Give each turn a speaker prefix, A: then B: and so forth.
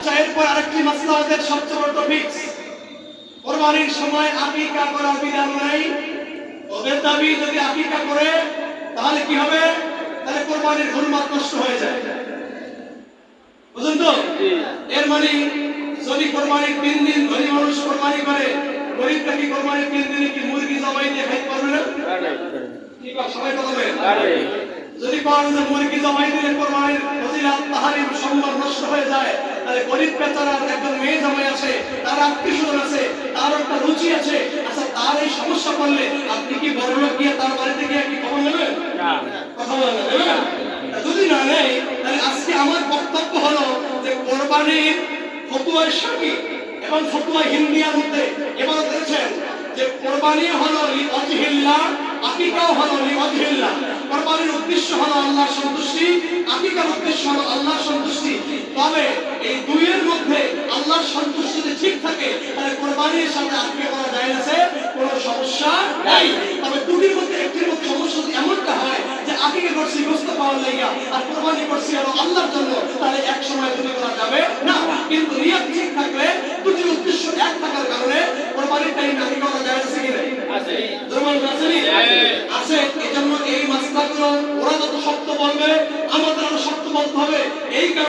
A: এরপর আরেকটি মাসলা ওদের সবচেয়ে বড় টপিক কোরবানির সময় আকিকা করার বিধান নাই। ওদের দাবি যদি আকিকা করে তাহলে কি হবে? তাহলে কোরবানির হুরমাত নষ্ট হয়ে যায়। বুঝুন তো? এর মানে যদি কোরবানির তিন দিন ধনী মানুষ কোরবানি করে গরিবটা কি কোরবানির তিন দিনে কি মুরগি জবাই দিয়ে খাইতে পারবে না? সবাই কথা যদি কোন মুরগি জবাই দিলে কোরবানির ফজিলাত হয়ে যায় তাহলে গরিব বেচারার একজন মেয়ে জামাই আছে তার আত্মীয় স্বজন আছে তার একটা রুচি আছে। আচ্ছা তার এই সমস্যা করলে আপনি কি বড় লোক গিয়ে তার বাড়িতে গিয়ে কি খবর নেবেন? কথা বলেন? যদি না নেই তাহলে আজকে আমার বক্তব্য হলো যে কোরবানির ফতুয়ার সাকি এবং ফতুয়া হিন্দিয়ার মধ্যে এবার দেখেছেন যে কোরবানি হলো লি অজহিল্লাহ আকিকাও হলো লি অজহিল্লাহ কোরবানির উদ্দেশ্য হলো আল্লাহর সন্তুষ্টি আকিকার উদ্দেশ্য হলো আল্লাহর সন্তুষ্টি। তবে এই দুইয়ের মধ্যে আল্লাহর সন্তুষ্টি যদি ঠিক থাকে তাহলে কোরবানির সাথে আকিকা করা যায় আছে কোনো সমস্যা নাই। তবে দুটির মধ্যে একটির মধ্যে সমস্যা যদি এমনটা হয় যে আকিকা করছি গোস্ত পাওয়ার লাইগা আর কোরবানি করছি হলো আল্লাহর জন্য তাহলে এক সময় দুটি করা যাবে না। কিন্তু নিয়ত ঠিক থাকলে দুটির উদ্দেশ্য এক থাকার কারণে কোরবানির টাইমে আকিকা করা যায় আছে কি নাই? জরমান আছে। আছে। এজন্য এই মাসলাগুলো ওরা যত শক্ত বলবে আমাদের আরও শক্ত বলতে হবে। এই কারণে